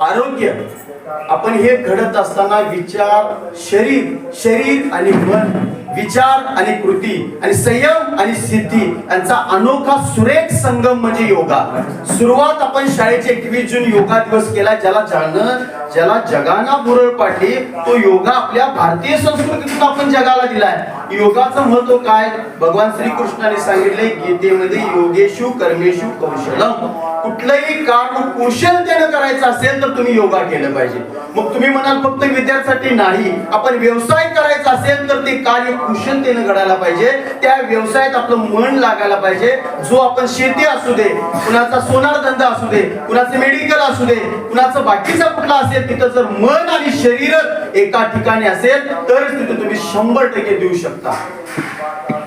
आरोग्य. आपण हे घडत असताना विचार शरीर शरीर आणि मन विचार आणि कृती आणि संयम आणि सिद्धी यांचा अनोखा सुरेख संगम म्हणजे योगा. सुरुवात आपण शाळेचे एकवीस जून योगा दिवस केला ज्याला जाणं ज्याला जगाना बुरळ पाडली तो योगा आपल्या भारतीय संस्कृतीतून आपण जगाला दिलाय. योगाचं महत्त्व काय? भगवान श्रीकृष्णाने सांगितले गीतेमध्ये योगेशु कर्मेशु कौशलम. कुठलंही काम कुशलतेनं करायचं असेल तर तुम्ही योगा केलं पाहिजे. मग तुम्ही म्हणाल फक्त विद्यार्थ्यासाठी नाही आपण व्यवसाय करायचा असेल तर ते कार्य कुशलतेनं घडायला पाहिजे. त्या व्यवसायात आपलं मन लागायला पाहिजे. जो आपण शेती असू दे कुणाचा सोनार धंदा असू दे कुणाचं मेडिकल असू दे कुणाचं बाकीचा कुठला असेल तिथं जर मन आणि शरीर एका ठिकाणी असेल तरच तिथे तुम्ही शंभर टक्के देऊ शकता.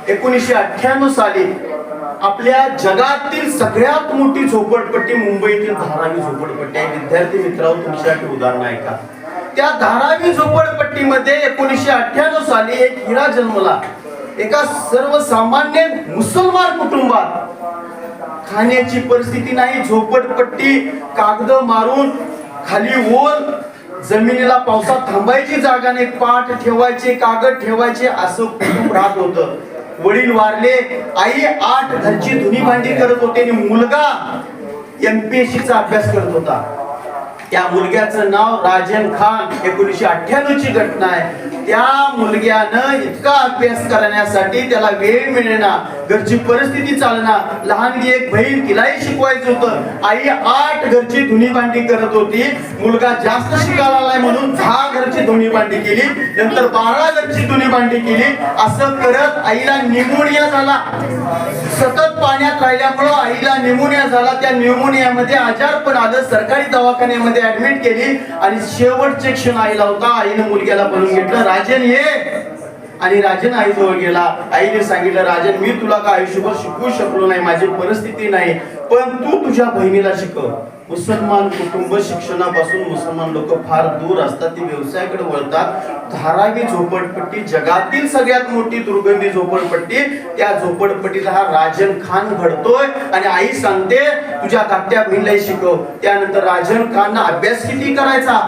एकोणीसशे अठ्ठ्याण्णव साली आपल्या जगातील सगळ्यात मोठी झोपडपट्टी मुंबईतील धारावी झोपडपट्टी आहे. विद्यार्थी मित्रांनो तुमच्यासाठी उदाहरण आहे का त्या धारावी झोपडपट्टीमध्ये एकोणीसशे अठ्ठ्याण्णव साली एक हिरा जन्मला. एका सर्वसामान्य मुसलमान कुटुंबात. खाण्याची परिस्थिती नाही झोपडपट्टी कागद मारून खाली ओल जमिनीला पावसात थांबायची जागा नाही पाठ ठेवायचे कागद ठेवायचे असं कुटुंब राहत होतं. वडील वारले आई आठ घरची धुनी भांडी करत होते आणि मुलगा एमपीएससी चा अभ्यास करत होता. त्या मुलग्याचं नाव राजन खान एकोणीशे अठ्ठ्याण्णव ची घटना आहे. त्या मुलग्यानं इतका अभ्यास करण्यासाठी त्याला वेळ मिळेना घरची परिस्थिती चालणार लहानगी एक बहीण तिलाही शिकवायचं होतं. आई आठ घरची धुनी भांडी करत होती. मुलगा जास्त शिकायला आलाय म्हणून दहा घरची धुनी भांडी केली. नंतर बारा घरची धुनी भांडी केली. असं करत आईला निमोनिया झाला. सतत पाण्यात राहिल्यामुळं आईला निमोनिया झाला. त्या निमोनियामध्ये आजारपण आलं. सरकारी दवाखान्यामध्ये ऍडमिट केली आणि शेवटचे क्षण आईला होता. आईनं मुलग्याला बोलून घेतलं राजन ये. आणि राजन आईजवळ गेला. आईने सांगितलं राजन मी तुला का आयुष्यभर शिकवू शकलो नाही? माझी परिस्थिती नाही. पण तू तुझ्या बहिणीला शिकव. मुसलमान कुटुंब शिक्षणापासून मुसलमान लोक फार दूर असतात. ते व्यवसायाकडे वळतात. धारावी झोपडपट्टी जगातील सगळ्यात मोठी दुर्गंधी झोपडपट्टी. त्या झोपडपट्टीला हा राजन खान घडतोय. आणि आई सांगते तुझ्या धाकट्या बहिणीलाही शिकव. त्यानंतर राजन खान अभ्यास किती करायचा?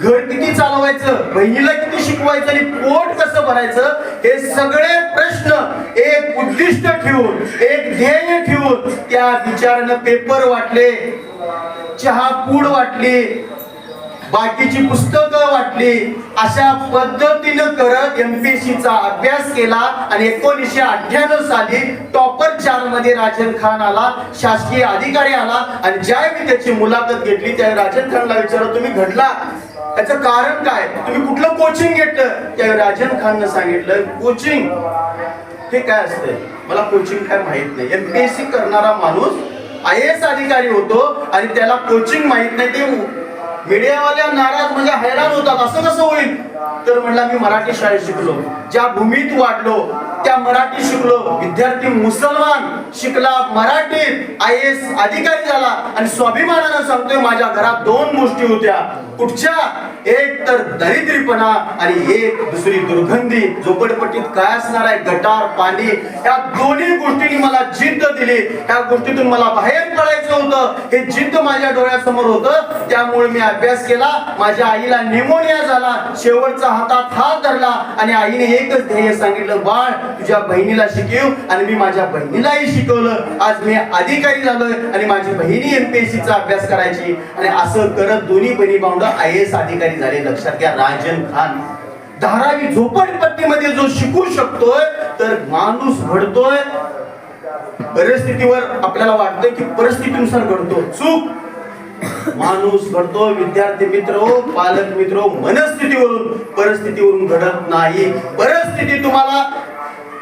घर किती चालवायचं? बहिणीला किती शिकवायचं? आणि पोट कसं भरायचं? हे सगळे प्रश्न एक उद्दिष्ट ठेवून एक ध्येय ठेवून त्या विचारानं पेपर वाटले. चहा पूड वाटली बाकीची पुस्तकं वाटली अशा पद्धतीनं करत एमपीएससी चा अभ्यास केला आणि एकोणीसशे अठ्ठ्याण्णव साली टॉपर चारमध्ये राजन खान आला शासकीय अधिकारी आला आणि ज्यावेळी त्याची मुलाखत घेतली त्यावेळी राजन खानला विचारलं तुम्ही घडला? त्याचं कारण काय? तुम्ही कुठलं कोचिंग घेतलं? त्यावेळी राजन खाननं सांगितलं कोचिंग हे काय असतंय? मला कोचिंग काय माहीत नाही. एमपीएससी करणारा माणूस आय एस अधिकारी होतो आणि त्याला कोचिंग माहीत नाही. ते मीडियावाल्या नाराज म्हणजे हैराण होतात. असं कसं होईल? तर म्हणला मी मराठी शाळेत शिकलो. ज्या भूमीत वाढलो त्या मराठी शिकलो. विद्यार्थी मुसलमान शिकला मराठीत. आय एस अधिकारी झाला आणि स्वाभिमानानं सांगतोय माझ्या घरात दोन गोष्टी होत्या. कुठच्या? एक तर दरिद्रीपणा आणि एक दुसरी दुर्गंधी. झोपडपट्टीत काय असणार आहे? गटार पाणी या दोन्ही गोष्टींनी मला जिद्द दिली. त्या गोष्टीतून मला बाहेर पडायचं होतं. हे जिद्द माझ्या डोळ्यासमोर होतं. त्यामुळे मी अभ्यास केला. माझ्या आईला निमोनिया झाला. शेवट बाळूचा हातात हात धरला आणि आईने एकच ध्येय सांगितलं बाळ तुझ्या बहिणीला शिकव आणि मी माझ्या बहिणीलाही शिकवलं. आज मी अधिकारी झालोय आणि माझी बहिणी एमपीएससी चा अभ्यास करायची. आणि असं करत दोन्ही बहिणी भाऊंड आय एस अधिकारी झाले. लक्षात घ्या राजन खान. धारावी झोपडपट्टीमध्ये जो शिकू शकतोय तर माणूस घडतोय. परिस्थितीवर आपल्याला वाटतं की परिस्थितीनुसार घडतो. चूक. माणूस घडतो विद्यार्थी मित्र हो, पालक मित्र हो, मनस्थितीवरून परिस्थितीवरून घडत नाही. परिस्थिती तुम्हाला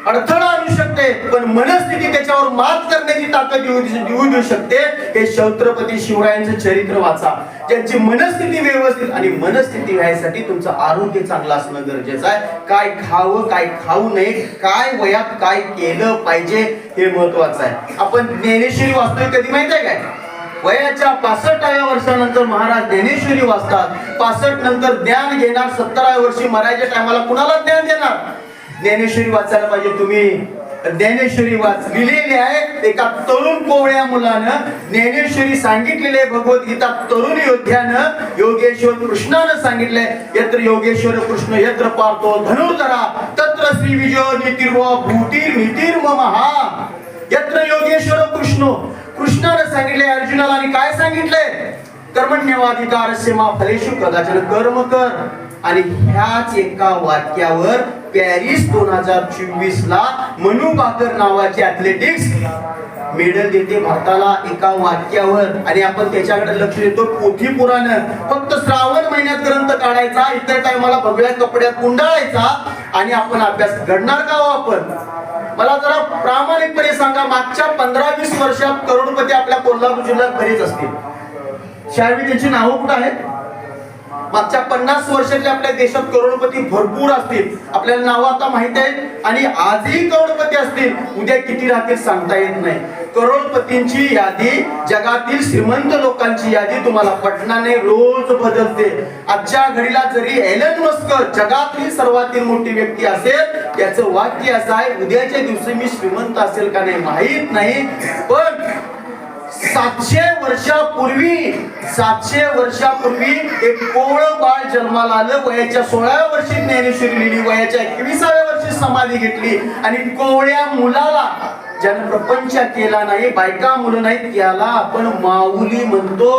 अडथळा आणू शकते पण मनस्थिती त्याच्यावर मात करण्याची ताकद येऊ येऊ देऊ शकते. हे छत्रपती शिवरायांचं चरित्र वाचा. ज्यांची मनस्थिती व्यवस्थित आणि मनस्थिती व्हायसाठी तुमचं आरोग्य चांगलं असणं गरजेचं आहे. काय खावं काय खाऊ नये काय वयात काय केलं पाहिजे हे महत्वाचं आहे. आपण ज्ञानेश्वरी वाचतोय कधी माहीत आहे काय? वयाच्या पासष्टाव्या वर्षानंतर महाराज ज्ञानेश्वरी वाचतात. पासष्ट नंतर ज्ञान घेणार सत्तराव्या वर्षी मरायच्या टायमाला कुणाला ज्ञान देणार? ज्ञानेश्वरी वाचायला पाहिजे तुम्ही. ज्ञानेश्वरी वाच लिहिलेली आहे एका तरुण कोवळ्या मुलानं. ज्ञानेश्वरी सांगितलेले भगवद्गीता तरुण योद्ध्यानं. योगेश्वर कृष्णानं सांगितलंय यत्र योगेश्वर कृष्ण यत्र पार्थो धनुर्धरा तत्र श्री विजय नितीर्व भूतीर नितीर्व महा यत्र योगेश्वर कृष्ण कृष्णाने सांगितले अर्जुनाला आणि काय सांगितलंय? कर्मण्यवाधिकार सीमा फलेशु कदाचन कर्म कर. आणि ह्याच एका वाक्यावर पॅरिस दोन हजार चोवीस ला मनू बाकर नावाचे ऍथलेटिक्स मेडल देते भारताला एका वाक्यावर. आणि आपण त्याच्याकडे लक्ष देतो पोथी पुराण फक्त श्रावण महिन्यात ग्रंथ काढायचा इतर टायमाला भगव्या कपड्यात गुंडाळायचा. आणि आपण अभ्यास घडणार का हो आपण? मला जरा प्रामाणिकपणे सांगा मागच्या पंधरा वीस वर्षात करोडपती आपल्या कोल्हापूर जिल्ह्यात घरीच असतील. शाळवी त्यांची नावं कुठं आहेत? मागच्या पन्नास वर्षातल्या आपल्या देशात करोडपती भरपूर असतील. आपल्याला नावं आता माहीत आहेत आणि आजही करोडपती असतील. उद्या किती राहतील सांगता येत नाही. करोडपतींची यादी जगातील श्रीमंत लोकांची यादी तुम्हाला पटनाने रोज बदलते. आजच्या घडीला जरी एलन मस्क जगातली सर्वातील मोठी व्यक्ती असेल याचं वाक्य असं आहे उद्याच्या दिवशी मी श्रीमंत असेल का नाही माहीत नाही पण सातशे वर्षापूर्वी सातशे वर्षापूर्वी एक कोवळ बाळ जन्माला आलं वयाच्या सोळाव्या वर्षी ज्ञानेश्वरी लिहिली वयाच्या एकविसाव्या वर्षी समाधी घेतली आणि कोवळ्या मुलाला ज्यानं प्रपंच केला नाही बायका मुलं नाही याला आपण माऊली म्हणतो.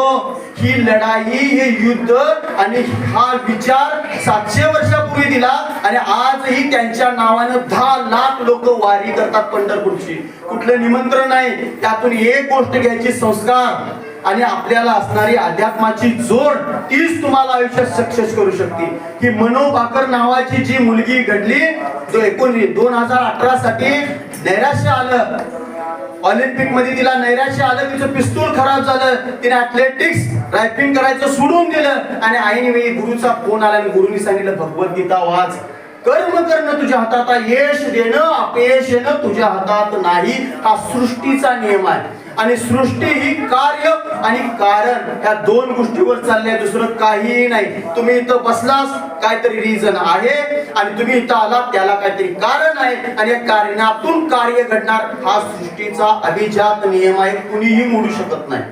ही लढाई हे युद्ध आणि हा विचार सातशे वर्षापूर्वी दिला आणि आजही त्यांच्या नावानं दहा लाख लोक वारी करतात पंढरपूरची. कुठलं निमंत्रण नाही त्यातून एक गोष्ट घ्यायची संस्कार आणि आपल्याला असणारी अध्यात्माची जोड तीच तुम्हाला आयुष्यात सक्सेस करू शकते. ही मनो भाकर नावाची जी मुलगी घडली जो एकोणीस दोन हजार अठरा साठी नैराश्य आलं. ऑलिम्पिकमध्ये तिला नैराश्य आलं तिचं पिस्तूल खराब झालं. तिने अथलेटिक्स रायपिंग करायचं सोडून दिलं. आणि आईने वेळी गुरुचा फोन आला आणि गुरुनी सांगितलं भगवद्गीता वाच. कर्म करणं तुझ्या हातात यश देणं अपयश येणं तुझ्या हातात नाही. हा सृष्टीचा नियम आहे. आणि सृष्टी ही कार्य आणि कारण या दोन गोष्टीवर चालल्या. दुसरं काहीही नाही. तुम्ही इथं बसलास काहीतरी रिझन आहे. आणि तुम्ही इथं आला त्याला काहीतरी कारण आहे. आणि या कारणातून कार्य घडणार हा सृष्टीचा अभिजात नियम आहे. कुणीही मोडू शकत नाही.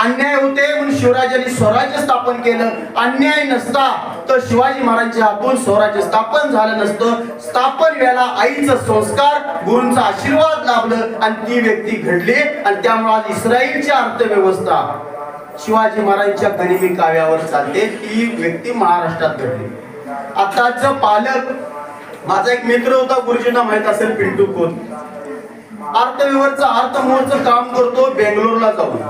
अन्याय होते म्हणून शिवराजांनी स्वराज्य स्थापन केलं. अन्याय नसता तर शिवाजी महाराजांच्या हातून स्वराज्य स्थापन झालं नसतं. स्थापन वेळेला आईचा संस्कार गुरूंचा आशीर्वाद लाभलं आणि ती व्यक्ती घडली. आणि त्यामुळे आज इस्रायलची अर्थव्यवस्था शिवाजी महाराजांच्या गरिबी काव्यावर चालते. ती व्यक्ती महाराष्ट्रात घडली. आताच पालक माझा एक मित्र होता गुरुजींना माहीत असेल पिंटू कोण. अर्थव्यवहारचं अर्थमोहरचं काम करतो बेंगलोरला जाऊन.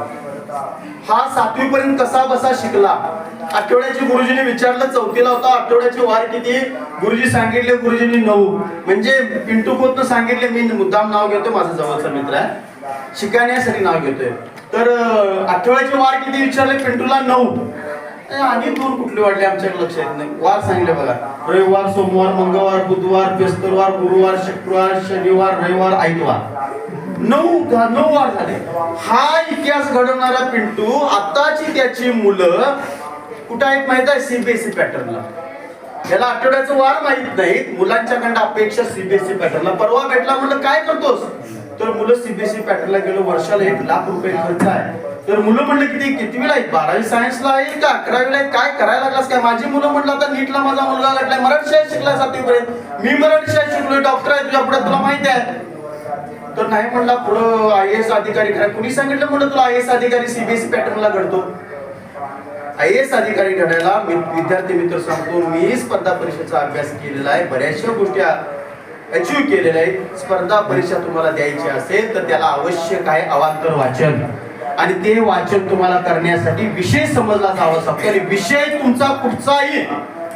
हा सातवी पर्यंत कसा बसा शिकला. आठवड्याची गुरुजीने विचारलं चौथीला होता आठवड्याची वार किती? गुरुजी सांगितले गुरुजींनी नऊ. म्हणजे पिंटू खोतनं सांगितले मी मुद्दाम नाव घेतो माझा जवळचा मित्र आहे. शिकण्यासाठी नाव घेतोय. तर आठवड्याची वार किती? विचारले पिंटूला नऊ. आणि दोन कुठले वाढले आमच्याकडे लक्ष येत नाही. वार सांगितले बघा. रविवार सोमवार मंगळवार बुधवार बेस्तरवार गुरुवार शुक्रवार शनिवार रविवार आयतवार नऊ नऊ वार झाले. हा इतिहास घडवणारा पिंटू आताची त्याची मुलं कुठं आहेत माहीत आहे? सीबीएसई पॅटर्नला. याला आठवड्याचं वार माहीत नाही मुलांच्याकडं अपेक्षा सीबीएसई पॅटर्नला. परवा भेटला म्हणलं काय करतोस? तर मुलं सीबीएसई पॅटर्नला गेलो. वर्षाला एक लाख रुपये खर्च आहे. तर मुलं म्हणलं किती कितवीला आहेत? बारावी सायन्सला आहे का अकरावीला आहेत? काय करायला लागलास? काय? माझी मुलं म्हटलं आता नीटला माझा मुलगा लागलाय. मराठी शाळेत शिकलाय सातवीपर्यंत मी मराठी शाळेत शिकलोय डॉक्टर आहे तुझ्या पुढे तुला माहिती आहे. तर नाही म्हणला पुढं आय एस अधिकारी करा कुणी सांगितलं म्हणलं तुला आय एस अधिकारी सीबीएसई पॅटर्नला घडतो? आय एस अधिकारी घडायला मी विद्यार्थी मित्र सांगतो मी स्पर्धा परीक्षेचा अभ्यास केलेला आहे बऱ्याचशा गोष्टी अचीव केलेल्या आहेत. स्पर्धा परीक्षा तुम्हाला द्यायची असेल तर त्याला आवश्यक आहे अवांतर वाचन. आणि ते वाचन तुम्हाला करण्यासाठी विषय समजला जावा लागतो. आणि विषय तुमचा कुठचाही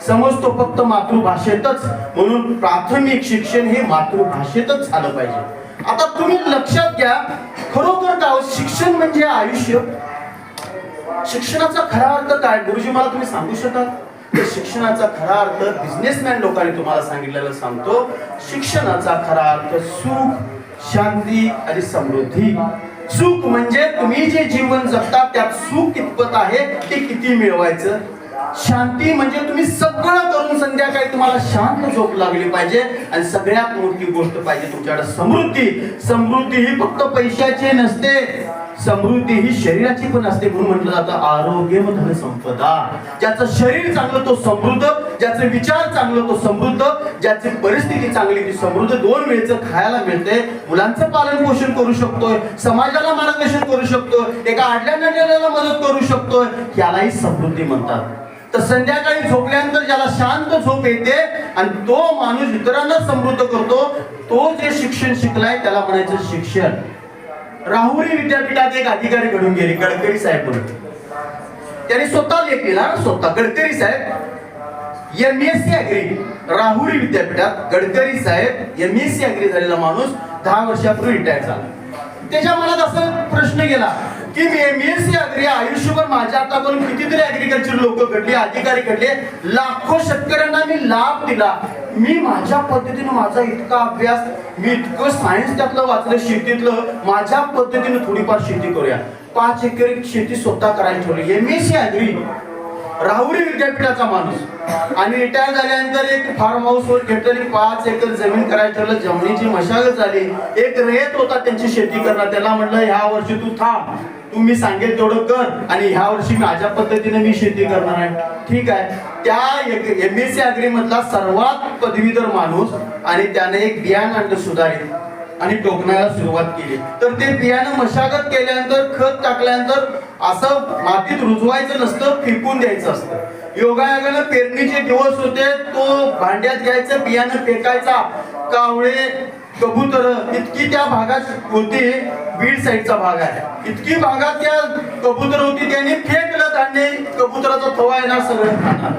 समजतो फक्त मातृभाषेतच. म्हणून प्राथमिक शिक्षण हे मातृभाषेतच झालं पाहिजे. आता तुम्ही लक्षात घ्या खरोखर का हो? शिक्षण म्हणजे आयुष्य. शिक्षणाचा खरा अर्थ काय? गुरुजी मला तुम्ही सांगू शकाल? तर शिक्षणाचा खरा अर्थ बिझनेसमॅन लोकांनी तुम्हाला सांगितलेलं सांगतो. शिक्षणाचा खरा अर्थ सुख शांती आणि समृद्धी. सुख म्हणजे तुम्ही जे जीवन जगता त्यात सुख कितपत आहे ते किती मिळवायचं? शांती म्हणजे तुम्ही सगळं करून संध्याकाळी तुम्हाला शांत झोप लागली पाहिजे आणि सगळ्यात मोठी गोष्ट पाहिजे तुमच्याकडे समृद्धी. समृद्धी ही फक्त पैशाची नसते. समृद्धी ही शरीराची पण असते म्हणून म्हटलं जातं आरोग्य धन संपदा ज्याचं शरीर चांगलं तो समृद्ध. ज्याचे विचार चांगलं तो समृद्ध. ज्याची परिस्थिती चांगली ती समृद्ध. दोन वेळचं खायला मिळते मुलांचं पालन पोषण करू शकतोय. समाजाला मार्गदर्शन करू शकतोय. एका आडल्या नडलेल्याला मदत करू शकतोय. यालाही समृद्धी म्हणतात. तर संध्याकाळी झोपल्यानंतर ज्याला शांत झोप येते आणि तो माणूस इतरांना समृद्ध करतो तो जे शिक्षण शिकलाय त्याला म्हणायचं शिक्षण. राहुरी विद्यापीठात एक अधिकारी घडून गेले गडकरी साहेब म्हणून. त्यांनी स्वतः लेख केला स्वतः गडकरी साहेब M S C agri Rahuri विद्यापीठात गडकरी साहेब एम एस सी अग्री झालेला माणूस दहा वर्षापूर्वी रिटायर झाला. त्याच्या मनात असा प्रश्न गेला की मी एम एस सी अग्री आयुष्यभर माझ्या हातातून कितीतरी ऍग्रिकल्चर लोक घडले अधिकारी घडले. लाखो शेतकऱ्यांना मी लाभ दिला. मी माझ्या पद्धतीने माझा इतका अभ्यास मी इतकं सायन्स त्यातलं वाचलं शेतीतलं माझ्या पद्धतीने थोडीफार शेती करूया. पाच एकर शेती स्वतः करायला ठेवली. M S C agri Rahuri विद्यापीठाचा माणूस. आणि रिटायर झाल्यानंतर एक फार्म हाऊस वर घेतलेली पाच एकर जमीन करायला ठरलं. जमिनीची मशागत झाली. एक रेत होता त्यांची शेती करणार. त्याला म्हटलं ह्या वर्षी तू थांब. तू मी सांगेल तेवढं कर आणि ह्या वर्षी मी माझ्या पद्धतीने मी शेती करणार आहे. ठीक आहे. त्या एम एस सी अग्री मधला सर्वात पदवीधर माणूस आणि त्याने एक बियाणं आणलं सुधारित. आणि टोकण्याला सुरुवात केली. तर ते बियाणं मशागत केल्यानंतर खत टाकल्यानंतर असं मातीत रुजवायचं नसतं फेकून द्यायचं असतं. योगायोगानं पेरणीचे दिवस होते तो भांड्यात घ्यायचं बियाणं फेकायचा. कावळे कबूतर इतकी त्या भागात होती बीड साईडचा भाग आहे. इतकी भागात त्या कबूतर होती त्यांनी फेकलं धान्य कबुतराचा थवा येणार सगळं खाणार.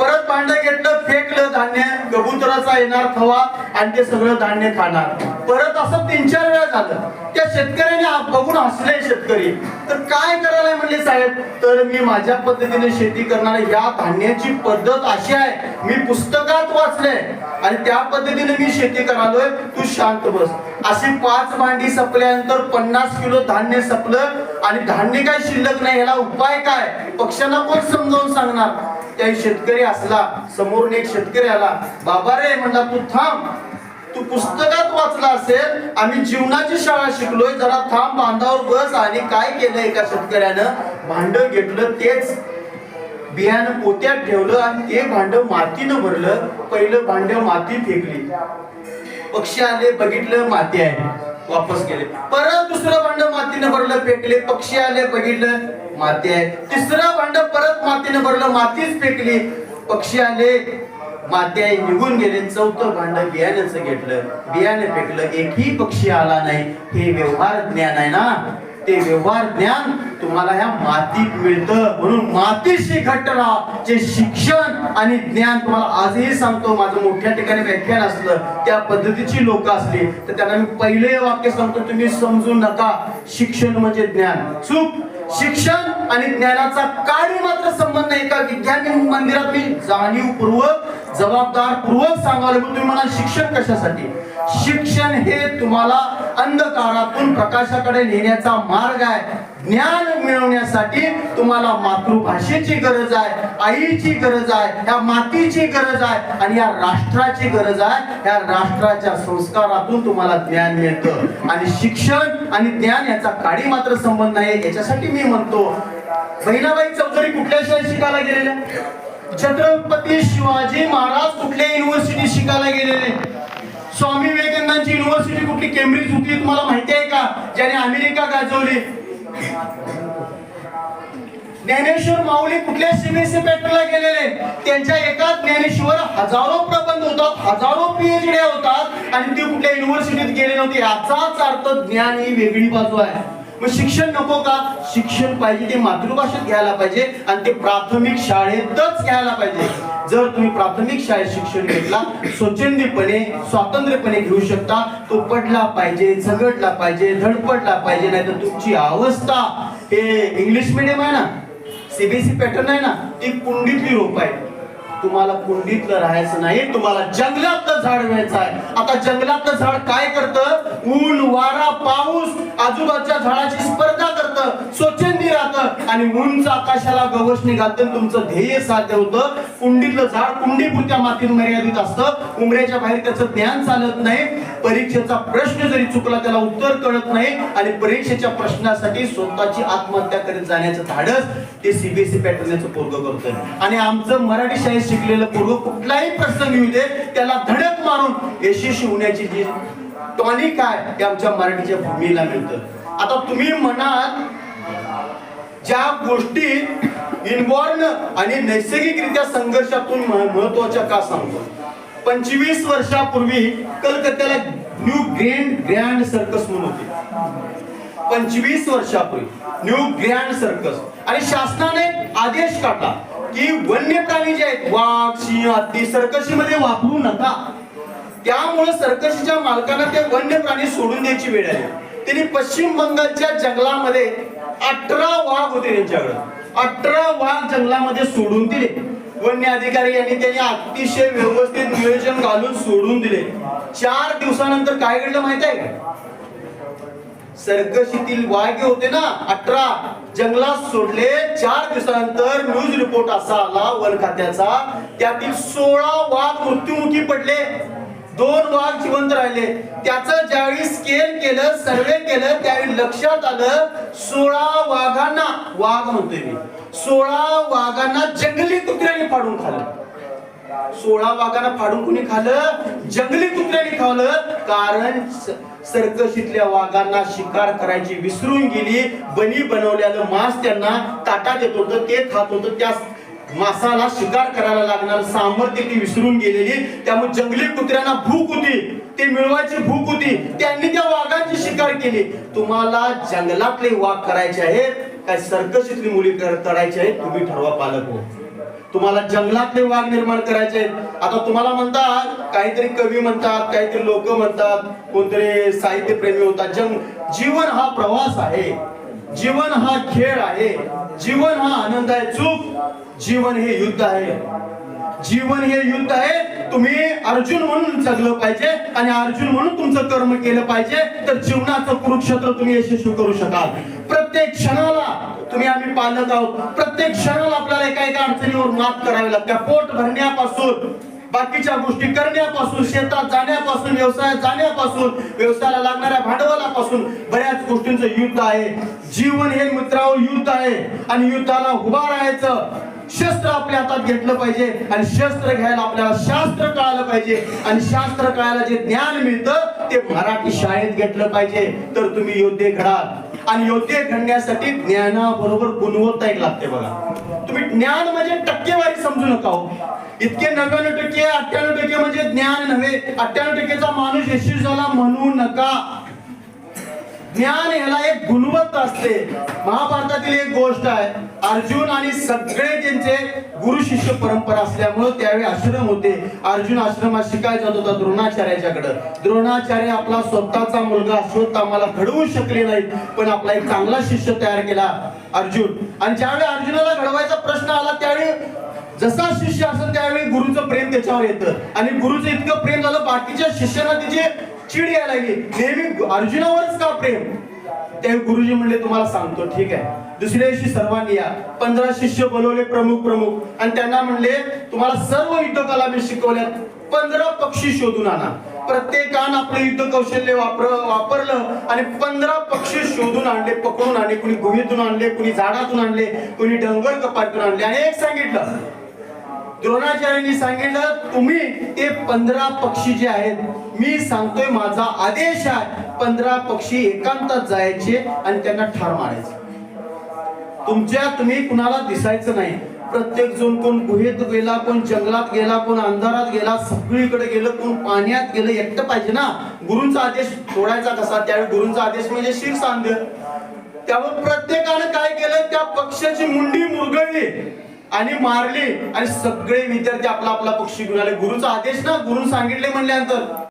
परत भांड घेतलं फेकलं धान्य कबुतराचा येणार थवा आणि ते सगळं धान्य खाणार. परत असं तीन चार वेळा झालं. त्या शेतकऱ्याने बघून हसले शेतकरी. तर काय करायला म्हणले साहेब? तर मी माझ्या पद्धतीने शेती करणार या धान्याची पद्धत अशी आहे. मी पुस्तकात वाचले आणि त्या पद्धतीने मी शेती करालोय. तू शांत बस. अशी पाच भांडी संपल्यानंतर पन्नास किलो धान्य संपलं. आणि धान्य काय शिल्लक नाही याला उपाय काय? पक्षांना कोण समजावून सांगणार? त्याही शेतकरी असला समोरून एक शेतकरी आला बाबा रे म्हणला तू थांब. तू पुस्तकात वाचला असेल आम्ही जीवनाची शाळा शिकलोय जरा थांब बांधावर बस. आणि काय केलं एका शेतकऱ्यानं? भांड घेतलं तेच बियाणं पोत्यात ठेवलं आणि ते भांड मातीनं भरलं. पहिलं भांड माती फेकली. पक्षी आले बघितलं माती आहे. वापस गेले परत दुसरं भांड मातीनं भरलं फेकले पक्षी आले बघितलं माती आहे. तिसरं भांड परत मातीनं भरलं मातीच फेकली पक्षी आले माती आहे निघून गेले. चौथं भांड बियाण्याचं घेतलं. बियाणे फेकलं एकही पक्षी आला नाही. हे व्यवहार ज्ञान आहे ना? ते व्यवहार ज्ञान तुम्हाला ह्या मातीत मिळतं. म्हणून मातीशी घट्ट राहा. जे शिक्षण आणि ज्ञान तुम्हाला आजही सांगतो माझं मोठ्या ठिकाणी व्याख्यान असलं त्या पद्धतीची लोक असली तर त्यांना मी पहिले वाक्य सांगतो तुम्ही समजू नका. शिक्षण म्हणजे ज्ञान. चूक. शिक्षण आणि ज्ञानाचा काही मात्र संबंध नाही का? विद्यार्थी मंदिरात मी जाणीवपूर्वक जबाबदार पूर्वक सांगायला पण तुम्ही म्हणाल शिक्षण कशासाठी? शिक्षण हे तुम्हाला अंधकारातून प्रकाशाकडे नेण्याचा मार्ग आहे. ज्ञान मिळवण्यासाठी तुम्हाला मातृभाषेची गरज आहे आईची गरज आहे या मातीची गरज आहे आणि या राष्ट्राची गरज आहे. या राष्ट्राच्या संस्कारातून तुम्हाला ज्ञान मिळतं. आणि शिक्षण आणि ज्ञान याचा काडी मात्र संबंध नाही. याच्यासाठी मी म्हणतो बहिणाबाई चौधरी कुठल्या शाळेत शिकायला गेलेल्या? छत्रपती शिवाजी महाराज कुठल्या युनिव्हर्सिटी शिकायला गेलेले? स्वामी विवेकानंदांची युनिव्हर्सिटी कुठली? केम्ब्रिज होती तुम्हाला माहिती आहे का? ज्याने अमेरिका गाजवली. ज्ञानेश्वर माऊली कुठल्या सीमेसी पॅटर्नला गेलेले? त्यांच्या एका ज्ञानेश्वर हजारो प्रबंध होतात हजारो पीएचडी होतात आणि ते कुठल्या युनिव्हर्सिटीत गेले नव्हते. याचाच अर्थ ज्ञान ही वेगळी बाजू आहे. मग शिक्षण नको का? शिक्षण पाहिजे ते मातृभाषेत घ्यायला पाहिजे आणि ते प्राथमिक शाळेतच घ्यायला पाहिजे. जर तुम्ही प्राथमिक शाळेत शिक्षण घेतला स्वच्छंदीपणे स्वातंत्र्यपणे घेऊ शकता. तो पडला पाहिजे झगडला पाहिजे धडपडला पाहिजे नाही तर तुमची अवस्था. हे इंग्लिश मिडियम आहे ना? सीबीएसई पॅटर्न आहे ना? ती कुंडीतली रोप आहे. तुम्हाला कुंडीतलं राहायचं नाही तुम्हाला जंगलातलं झाड व्हायचं आहे. आता जंगलातलं झाड काय करतं? ऊन वारा पाऊस आजूबाजूच्या झाडाची स्पर्धा करतं स्वच्छंदी राहतं. आणि उंच आकाशाला गवसणी घालतं तुमचं ध्येय साध्य होतं. कुंडीतलं झाड कुंडीपुरत्या मातीत मर्यादित असतं. उमऱ्याच्या बाहेर त्याचं ज्ञान चालत नाही. परीक्षेचा प्रश्न जरी चुकला त्याला उत्तर कळत नाही. आणि परीक्षेच्या प्रश्नासाठी स्वतःची आत्महत्या करीत जाण्याचं धाडस ते सीबीएसई पॅटर्नचं पोरग करतोय. आणि आमचं मराठी शाळेत शिकलेलं पूर्व कुठलाही प्रसंग येऊ दे त्याला धडक मारून यशस्वी होण्याची जी टॉनिक आहे ते आमच्या मराठीच्या भूमीला मिळतं. आता तुम्ही म्हणाल ज्या गोष्टी इन्वॉल्व आणि नैसर्गिकरित्या संघर्षातून महत्त्वाच्या का सांगतो पंचवीस वर्षापूर्वी कलकत्त्याला न्यू ग्रँड ग्रँड सर्कस म्हणून होते. पंचवीस वर्षापूर्वी न्यू ग्रँड सर्कस आणि शासनाने आदेश काढला. की वन्य प्राणी जे आहेत वाघ सिंह हत्ती सर्कशीमध्ये वापरू नका. त्यामुळे सर्कशीच्या मालकांना ते वन्य प्राणी सोडून द्यायची वेळ आली. त्यांनी पश्चिम बंगालच्या जंगलामध्ये अठरा वाघ होते त्यांच्याकडे. अठरा वाघ जंगलामध्ये सोडून दिले. वन्य अधिकारी यांनी त्यांनी अतिशय व्यवस्थित नियोजन घालून सोडून दिले. चार दिवसानंतर काय घडलं माहीत आहे का? सर्कशीतील वाघ होते ना अठरा. जंगलात सोडले. चार दिवसानंतर न्यूज रिपोर्ट असा आला वन खात्याचा. त्यातील सोळा वाघ मृत्युमुखी पडले. दोन वाघ जिवंत राहिले. त्याचं ज्यावेळी स्केल केलं सर्वे केलं त्यावेळी लक्षात आलं सोळा वाघांना वाघ म्हणतोय मी सोळा वाघांना जंगली कुत्र्याने फाडून खाल्लं. सोळा वाघांना फाडून कुणी खाल्लं? जंगली कुत्र्याने खावलं. कारण सर्कशीतल्या वाघांना शिकार करायची विसरून गेली. बनी बनवलेलं मांस त्यांना ताटात येत होतं ते खात होतं. त्या मासाला शिकार करायला लागणार सामर्थ्य ती विसरून गेलेली. त्यामुळे जंगली कुत्र्यांना भूक होती. ते मिळवायची भूक होती. त्यांनी त्या वाघांची शिकार केली. तुम्हाला जंगलातले वाघ करायचे आहेत काय सर्कशीतली मुली करायची आहेत तुम्ही ठरवा पालक हो. तुम्हाला जंगलातले वाघ निर्माण करायचे आता तुम्हाला म्हणतात काहीतरी कवी म्हणतात काहीतरी लोक म्हणतात कोणतरी साहित्य प्रेमी होतात. जंग जीवन हा प्रवास आहे. जीवन हा खेळ आहे. जीवन हा आनंद आहे. चूक जीवन हे युद्ध आहे. जीवन हे युद्ध आहे. तुम्ही अर्जुन म्हणून जगलं पाहिजे आणि अर्जुन म्हणून तुमचं कर्म केलं पाहिजे. तर जीवनाचं कुरुक्षेत्र तुम्ही यशस्वी करू शकाल. प्रत्येक क्षणाला तुम्ही आम्ही पालक आहोत प्रत्येक क्षणाला आपल्याला एका एका अडचणीवर मात करावी लागते. पोट भरण्यापासून बाकीच्या गोष्टी करण्यापासून शेतात जाण्यापासून व्यवसायात जाण्यापासून व्यवसायाला लागणाऱ्या भांडवलापासून बऱ्याच गोष्टींचं युद्ध आहे. जीवन हे मित्रावर युद्ध आहे आणि युद्धाला उभा राहायचं शस्त्र आपल्या हातात घेतलं पाहिजे आणि शस्त्र घ्यायला आपल्याला शास्त्र कळायला पाहिजे आणि शास्त्र कळायला जे ज्ञान मिळतं ते मराठी शाळेत घेतलं पाहिजे तर तुम्ही योद्धे घडाल. आणि योद्धे घडण्यासाठी ज्ञानाबरोबर गुणवत्ता एक लागते बघा. तुम्ही ज्ञान म्हणजे टक्केवारी समजू नका हो. इतके नव्याण्णव टक्के अठ्ठ्याण्णव टक्के म्हणजे ज्ञान नव्हे. अठ्ठ्याण्णव टक्केचा माणूस यशस्वी झाला म्हणू नका. ज्ञान ह्याला एक गुणवत्ता असते. महाभारतातील एक गोष्ट आहे अर्जुन आणि सगळे ज्यांचे गुरु शिष्य परंपरा असल्यामुळे त्यावेळी आश्रम होते. अर्जुन आश्रमात शिकायला होता द्रोणाचार्याच्याकडे. द्रोणाचार्य आपला स्वतःचा मुलगा अश्वत्थामाला घडवू शकले नाहीत पण आपला एक चांगला शिष्य तयार केला अर्जुन. आणि ज्यावेळी अर्जुनाला घडवायचा प्रश्न आला त्यावेळी जसा शिष्य असेल त्यावेळी गुरुचं प्रेम त्याच्यावर येतं. आणि गुरुचं इतकं प्रेम झालं बाकीच्या शिष्यांना तिचे चिड यायला लागली. नेहमी अर्जुनावरच का प्रेम? ते गुरुजी म्हणले तुम्हाला सांगतो ठीक आहे. दुसऱ्या दिवशी सर्वांनी या. पंधरा शिष्य बोलवले प्रमुख प्रमुख. आणि त्यांना म्हणले तुम्हाला सर्व युद्धकला मी शिकवल्यात. पंधरा पक्षी शोधून आणा. प्रत्येकानं आपलं युद्ध कौशल्य वापर वापरलं आणि पंधरा पक्षी शोधून आणले पकडून आणले. कुणी गुहेतून आणले कुणी झाडातून आणले कुणी डोंगर कपाटून आणले. आणि एक सांगितलं द्रोणाचार्यांनी सांगितलं तुम्ही ते पंधरा पक्षी जे आहेत मी सांगतोय माझा आदेश आहे पंधरा पक्षी एकांतात जायचे आणि त्यांना ठार मारायचे. तुमच्या तुम्ही कुणाला दिसायचं नाही. प्रत्येक जण कोण गुहेत गेला कोण जंगलात गेला कोण अंधारात गेला सगळीकडे गेलं कोण पाण्यात गेलं एकटं पाहिजे ना. गुरुंचा आदेश सोडायचा कसा? त्यावेळी गुरुंचा आदेश म्हणजे शीर सांग त्यामुळे प्रत्येकानं काय केलं? त्या पक्षाची मुंडी मुरगळली. आणि मारली. आणि सगळे विद्यार्थी आपला आपला पक्षी घेऊन आले. गुरुचा आदेश ना गुरु सांगितले म्हणल्यानंतर.